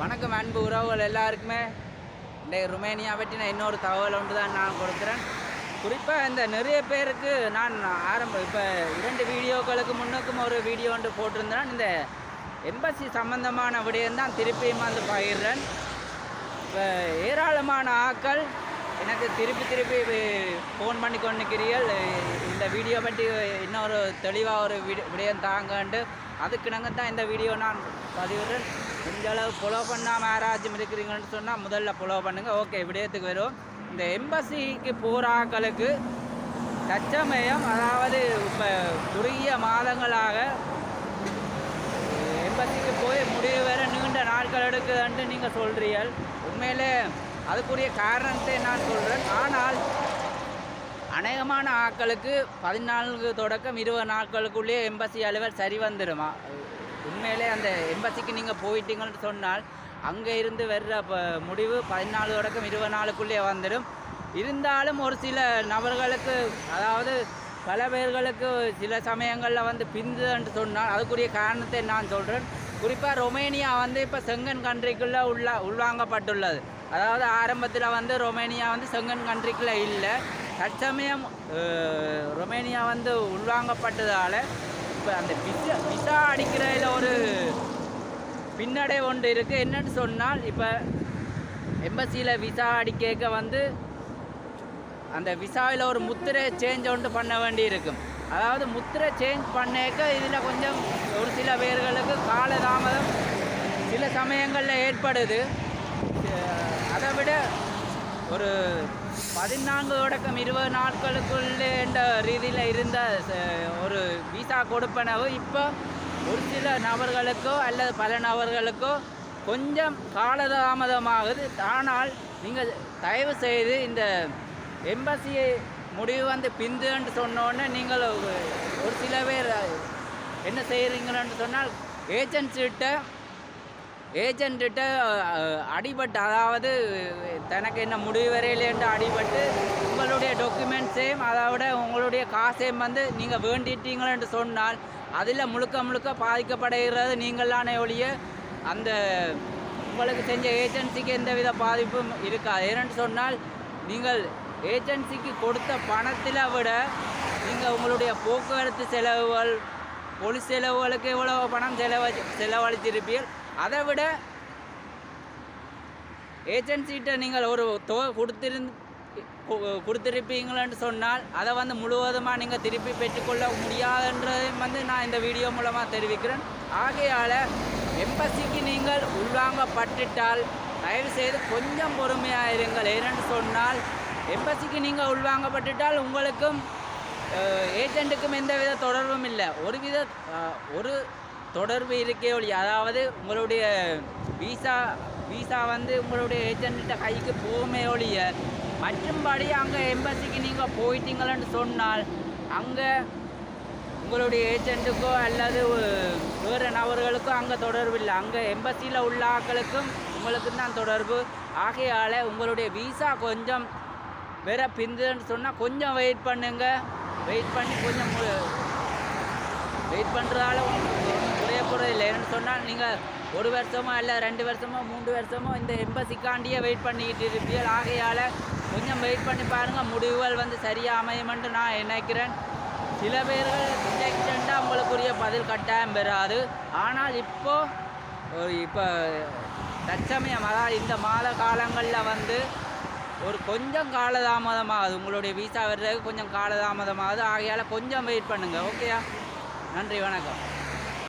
வணக்கம் அன்பு உறவுகள் எல்லாருக்குமே. இன்றைய ருமேனியா பற்றின இன்னொரு தகவல் ஒன்று தான் நான் கொடுக்குறேன். குறிப்பாக இந்த நிறைய பேருக்கு நான் ஆரம்ப இப்போ இரண்டு வீடியோக்களுக்கு முன்னுக்கும் ஒரு வீடியோ ஒன்று போட்டிருந்தேன். இந்த எம்பசி சம்பந்தமான விடயம் தான் திருப்பியும் வந்து பகிர்றேன். இப்போ ஏராளமான ஆட்கள் எனக்கு திருப்பி திருப்பி ஃபோன் பண்ணி கொண்டுக்கிறீர்கள் இந்த வீடியோ பற்றி இன்னொரு தெளிவாக ஒரு விடி விடயம் தாங்கன்ட்டு அதுக்கு நாங்கள் தான் இந்த வீடியோ நான் பதிவிடுறேன். இந்த அளவு புலோ பண்ணாமல் யாராச்சும் இருக்கிறீங்கன்னு சொன்னால் முதல்ல புலோ பண்ணுங்கள் ஓகே விடயத்துக்கு வரும் இந்த எம்பசிக்கு போகிற தச்சமயம் அதாவது இப்போ குறுகிய மாதங்களாக எம்பசிக்கு போய் முடிவு வர நீண்ட நாட்கள் எடுக்குதுன்ட்டு நீங்கள் சொல்கிறீர்கள் உண்மையிலே அதுக்குரிய காரணத்தை நான் சொல்கிறேன் ஆனால் அநேகமான ஆட்களுக்கு பதினான்கு தொடக்கம் இருபது நாட்களுக்குள்ளேயே எம்பசி அலுவல் சரி வந்துடுமா உண்மையிலே அந்த எம்பசிக்கு நீங்கள் போயிட்டீங்கன்னு சொன்னால் அங்கே இருந்து வர்ற ப முடிவு பதினாலு தொடக்கம் இருபது நாளுக்குள்ளேயே வந்துடும் இருந்தாலும் ஒரு சில நபர்களுக்கு அதாவது பல பேர்களுக்கு சில சமயங்களில் வந்து பிந்துன்னு சொன்னால் அதுக்குரிய காரணத்தை நான் சொல்கிறேன் குறிப்பாக ரொமேனியா வந்து இப்போ செங்கன் கண்ட்ரிக்குள்ளே உள்ள உள்வாங்கப்பட்டுள்ளது. அதாவது ஆரம்பத்தில் வந்து ரொமேனியா வந்து செங்கன் கண்ட்ரிக்குள்ளே இல்லை. தற்சமயம் ரொமேனியா வந்து உள்வாங்கப்பட்டதால் இப்போ அந்த விசா விசா அடிக்கிறதில் ஒரு பின்னடை ஒன்று இருக்குது என்னன்னு சொன்னால் இப்போ எம்பசியில் விசா அடிக்க வந்து அந்த விசாவில் ஒரு முத்திரை சேஞ்ச் ஒன்று பண்ண வேண்டி இருக்கும் அதாவது முத்திரை சேஞ்ச் பண்ணேக்க இதில் கொஞ்சம் ஒரு சில பேர்களுக்கு காலதாமதம் சில சமயங்களில் ஏற்படுது. விட ஒரு பதினான்கு தொடக்கம் இருபது நாட்களுக்குள்ளே என்ற ரீதியில் இருந்த ஒரு விசா கொடுப்பனவு இப்போ ஒரு சில நபர்களுக்கோ அல்லது பல நபர்களுக்கோ கொஞ்சம் காலதாமதமாகுது. ஆனால் நீங்கள் தயவு செய்து இந்த எம்பசியை முடிவு வந்து பிந்துன்னு சொன்னோன்னே நீங்கள் ஒரு- சில பேர் என்ன செய்கிறீங்கன்னு சொன்னால் ஏஜென்ட்ஸ்கிட்ட ஏஜென்ட்டு அடிபட்டு அதாவது தனக்கு என்ன முடிவு வரையிலேன்ட்டு அடிபட்டு உங்களுடைய டாக்குமெண்ட்ஸையும் அதை விட உங்களுடைய காசையும் வந்து நீங்கள் வேண்டிட்டீங்களேன்ட்டு சொன்னால் அதில் முழுக்க முழுக்க பாதிக்கப்படுகிறது நீங்களான ஒழிய அந்த உங்களுக்கு செஞ்ச ஏஜென்சிக்கு எந்தவித பாதிப்பும் இருக்காது. ஏன்னு சொன்னால் நீங்கள் ஏஜென்சிக்கு கொடுத்த பணத்தில் விட நீங்கள் உங்களுடைய போக்குவரத்து செலவுகள் பொலிஸ் செலவுகளுக்கு எவ்வளோ பணம் செலவழி செலவழித்திருப்பீர்கள். அதை விட ஏஜென்சிகிட்ட நீங்கள் ஒரு தொகை கொடுத்திருந்து கு- சொன்னால் அதை வந்து முழுவதுமாக நீங்கள் திருப்பி பெற்றுக்கொள்ள முடியாதுன்றதையும் வந்து நான் இந்த வீடியோ மூலமாக தெரிவிக்கிறேன். ஆகையால் எம்பசிக்கு நீங்கள் உள்வாங்கப்பட்டுட்டால் தயவு செய்து கொஞ்சம் பொறுமையாக இருங்கள். ஏனென்று சொன்னால் எம்பசிக்கு நீங்கள் உள்வாங்கப்பட்டுட்டால் உங்களுக்கும் ஏஜென்ட்டுக்கும் எந்தவித தொடர்பும் இல்லை. ஒரு வித ஒரு தொடர்பு இருக்கே ஒழிய அதாவது உங்களுடைய விசா விசா வந்து உங்களுடைய ஏஜென்ட்ட கைக்கு போகுமே ஒழிய மற்றும்படி அங்கே எம்பசிக்கு நீங்கள் போயிட்டீங்களன்னு சொன்னால் அங்கே உங்களுடைய ஏஜென்ட்டுக்கோ அல்லது வேறு நபர்களுக்கோ அங்கே தொடர்பு இல்லை. அங்கே எம்பசியில் உள்ள ஆக்களுக்கும் உங்களுக்கும் தான் தொடர்பு. ஆகையால் உங்களுடைய விசா கொஞ்சம் வேற பிந்துன்னு சொன்னால் கொஞ்சம் வெயிட் பண்ணுங்க. வெயிட் பண்ணி கொஞ்சம் வெயிட் பண்ணுறதால உங்களுக்கு போகிறது இல்லை. சொன்னால் நீங்கள் ஒரு வருஷமோ இல்லை ரெண்டு வருஷமோ மூன்று வருஷமோ இந்த எம்பசிக்காண்டியே வெயிட் பண்ணிக்கிட்டு இருப்பீர்கள். ஆகையால் கொஞ்சம் வெயிட் பண்ணி பாருங்கள் முடிவுகள் வந்து சரியாக அமையுமென்று நான் நினைக்கிறேன். சில பேர்கள் இன்ஜெக்ஷன்டாக உங்களுக்குரிய பதில் கட்டாயம் பெறாது. ஆனால் இப்போது இப்போ தற்சமயம் அதாவது இந்த மாத காலங்களில் வந்து ஒரு கொஞ்சம் காலதாமதமாகுது. உங்களுடைய விசா வர்றதுக்கு கொஞ்சம் காலதாமதமாகுது. ஆகையால் கொஞ்சம் வெயிட் பண்ணுங்கள் ஓகேயா நன்றி வணக்கம்.